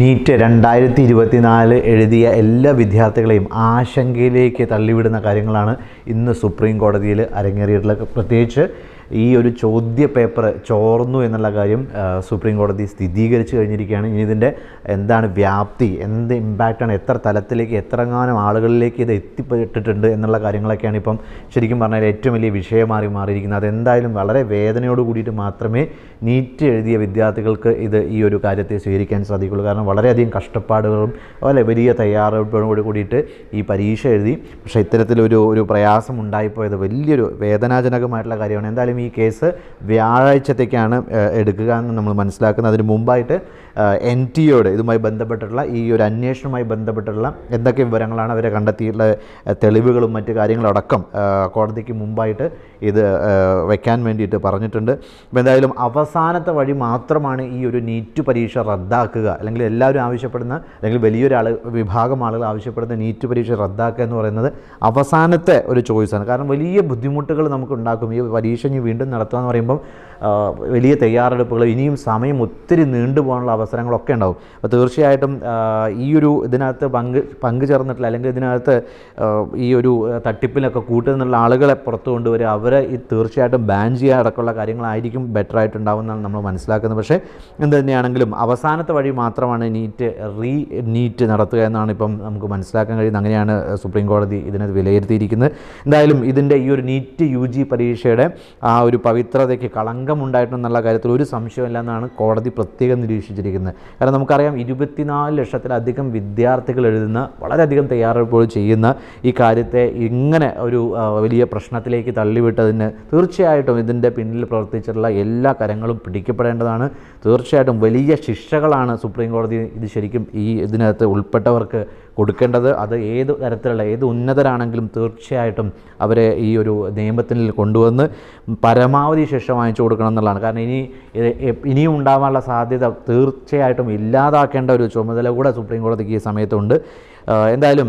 NEET രണ്ടായിരത്തി ഇരുപത്തിനാല് എഴുതിയ എല്ലാ വിദ്യാർത്ഥികളെയും ആശങ്കയിലേക്ക് തള്ളിവിടുന്ന കാര്യങ്ങളാണ് ഇന്ന് സുപ്രീം കോടതിയിൽ അരങ്ങേറിയിട്ടുള്ളത്. പ്രത്യേകിച്ച് ഈ ഒരു ചോദ്യ പേപ്പർ ചോർന്നു എന്നുള്ള കാര്യം സുപ്രീം കോടതി സ്ഥിരീകരിച്ചു കഴിഞ്ഞിരിക്കുകയാണ്. ഇനി ഇതിന്റെ എന്താണ് വ്യാപ്തി എന്ത് ഇമ്പാക്റ്റാണ് എത്ര തലത്തിലേക്ക് എത്രങ്ങാനും ആളുകളിലേക്ക് ഇത് എത്തിപ്പെട്ടിട്ടുണ്ട് എന്നുള്ള കാര്യങ്ങളൊക്കെയാണ് ഇപ്പം ശരിക്കും പറഞ്ഞാൽ ഏറ്റവും വലിയ വിഷയമായി മാറിയിരിക്കുന്നത്. അതെന്തായാലും വളരെ വേദനയോട് കൂടിയിട്ട് മാത്രമേ നീറ്റ് എഴുതിയ വിദ്യാർത്ഥികൾക്ക് ഇത് ഈ ഒരു കാര്യത്തെ സ്വീകരിക്കാൻ സാധിക്കുള്ളൂ. കാരണം വളരെയധികം കഷ്ടപ്പാടുകളും അതുപോലെ വലിയ തയ്യാറെടുപ്പോടും കൂടിയിട്ട് ഈ പരീക്ഷ എഴുതി. പക്ഷേ ഇത്തരത്തിലൊരു ഒരു പ്രയാസം ഉണ്ടായിപ്പോയത് വലിയൊരു വേദനാജനകമായിട്ടുള്ള കാര്യമാണ്. എന്തായാലും ഈ കേസ് വ്യാഴാഴ്ചത്തേക്കാണ് എടുക്കുക എന്ന് നമ്മൾ മനസ്സിലാക്കുന്നത്. അതിന് മുമ്പായിട്ട് എൻ ടി ഒയുടെ ഇതുമായി ബന്ധപ്പെട്ടിട്ടുള്ള ഈ ഒരു അന്വേഷണവുമായി ബന്ധപ്പെട്ടിട്ടുള്ള എന്തൊക്കെ വിവരങ്ങളാണ് അവരെ കണ്ടെത്തിയിട്ടുള്ള തെളിവുകളും മറ്റു കാര്യങ്ങളടക്കം കോടതിക്ക് മുമ്പായിട്ട് ഇത് വയ്ക്കാൻ വേണ്ടിയിട്ട് പറഞ്ഞിട്ടുണ്ട്. അപ്പോൾ എന്തായാലും അവസാനത്തെ വഴി മാത്രമാണ് ഈ ഒരു നീറ്റ് പരീക്ഷ റദ്ദാക്കുക. അല്ലെങ്കിൽ എല്ലാവരും ആവശ്യപ്പെടുന്ന അല്ലെങ്കിൽ വലിയൊരു ആൾ വിഭാഗം ആളുകൾ ആവശ്യപ്പെടുന്ന നീറ്റ് പരീക്ഷ റദ്ദാക്കുക എന്ന് പറയുന്നത് അവസാനത്തെ ഒരു ചോയ്സാണ്. കാരണം വലിയ ബുദ്ധിമുട്ടുകൾ നമുക്ക് ഉണ്ടാക്കും ഈ പരീക്ഷ ഇനി വീണ്ടും നടത്തുക എന്ന് പറയുമ്പം വലിയ തയ്യാറെടുപ്പുകൾ ഇനിയും സമയം ഒത്തിരി നീണ്ടുപോകാനുള്ള അവസരങ്ങളൊക്കെ ഉണ്ടാവും. അപ്പോൾ തീർച്ചയായിട്ടും ഈ ഒരു ഇതിനകത്ത് പങ്ക് പങ്കു ചേർന്നിട്ടില്ല അല്ലെങ്കിൽ ഇതിനകത്ത് ഈ ഒരു തട്ടിപ്പിലൊക്കെ കൂട്ടുന്നുള്ള ആളുകളെ പുറത്തു കൊണ്ടുവരിക അവരെ ഈ തീർച്ചയായിട്ടും ബാൻ ചെയ്യുക അടക്കമുള്ള കാര്യങ്ങളായിരിക്കും ബെറ്റർ ആയിട്ടുണ്ടാവുമെന്നാണ് നമ്മൾ മനസ്സിലാക്കുന്നത്. പക്ഷേ എന്ത് തന്നെയാണെങ്കിലും അവസാനത്തെ വഴി മാത്രമാണ് നീറ്റ് റീ നീറ്റ് നടത്തുക എന്നാണ് ഇപ്പം നമുക്ക് മനസ്സിലാക്കാൻ കഴിയുന്നത്. അങ്ങനെയാണ് സുപ്രീം കോടതി ഇതിനെ വിലയിരുത്തിയിരിക്കുന്നത്. എന്തായാലും ഇതിന്റെ ഈ ഒരു നീറ്റ് യു പരീക്ഷയുടെ ആ ഒരു പവിത്രതയ്ക്ക് കളങ്കമുണ്ടായിട്ടുണ്ടെന്നുള്ള കാര്യത്തിൽ ഒരു സംശയമില്ല എന്നാണ് കോടതി പ്രത്യേകം നിരീക്ഷിച്ചിരിക്കുന്നത്. കാരണം നമുക്കറിയാം ഇരുപത്തിനാല് ലക്ഷത്തിലധികം വിദ്യാർത്ഥികൾ എഴുതുന്ന വളരെയധികം തയ്യാറെടുപ്പുകൾ ചെയ്യുന്ന ഈ കാര്യത്തെ ഇങ്ങനെ ഒരു വലിയ പ്രശ്നത്തിലേക്ക് തള്ളിവിട്ടതിന് തീർച്ചയായിട്ടും ഇതിന്റെ പിന്നിൽ പ്രവർത്തിച്ചിട്ടുള്ള എല്ലാ കരങ്ങളും പിടിക്കപ്പെടേണ്ടതാണ്. തീർച്ചയായിട്ടും വലിയ ശിക്ഷകളാണ് സുപ്രീം കോടതി ഇത് ശരിക്കും ഈ ഇതിനകത്ത് ഉൾപ്പെട്ടവർക്ക് കൊടുക്കേണ്ടത്. അത് ഏത് തരത്തിലുള്ള ഏത് ഉന്നതരാണെങ്കിലും തീർച്ചയായിട്ടും അവരെ ഈ ഒരു നിയമത്തിൽ കൊണ്ടുവന്ന് പരമാവധി ശിക്ഷ വാങ്ങിച്ചു കൊടുക്കണം. എന്നുള്ളതാണ്. കാരണം ഇനി ഇനിയും ഉണ്ടാവാനുള്ള സാധ്യത തീർച്ചയായിട്ടും ഇല്ലാതാക്കേണ്ട ഒരു ചുമതല കൂടെ സുപ്രീം കോടതിക്ക് ഈ സമയത്തുണ്ട്. എന്തായാലും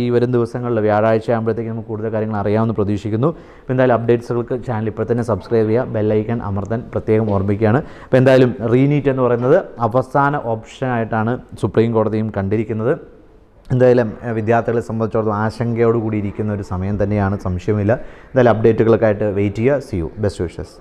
ഈ വരും ദിവസങ്ങളിൽ വ്യാഴാഴ്ച ആകുമ്പോഴത്തേക്ക് നമുക്ക് കൂടുതൽ കാര്യങ്ങൾ അറിയാമെന്ന് പ്രതീക്ഷിക്കുന്നു. അപ്പോൾ എന്തായാലും അപ്ഡേറ്റ്സുകൾക്ക് ചാനൽ ഇപ്പോൾ തന്നെ സബ്സ്ക്രൈബ് ചെയ്യുക ബെല്ലൈക്കൺ അമർത്താൻ പ്രത്യേകം ഓർമ്മിക്കുകയാണ്. അപ്പോൾ എന്തായാലും റീനീറ്റ് എന്ന് പറയുന്നത് അവസാന ഓപ്ഷനായിട്ടാണ് സുപ്രീം കോടതിയും കണ്ടിരിക്കുന്നത്. എന്തായാലും വിദ്യാർത്ഥികളെ സംബന്ധിച്ചിടത്തോളം ആശങ്കയോടുകൂടി ഇരിക്കുന്ന ഒരു സമയം തന്നെയാണ് സംശയമില്ല എന്തായാലും അപ്ഡേറ്റുകൾക്കായിട്ട് വെയിറ്റ് ചെയ്യുക. See you best wishes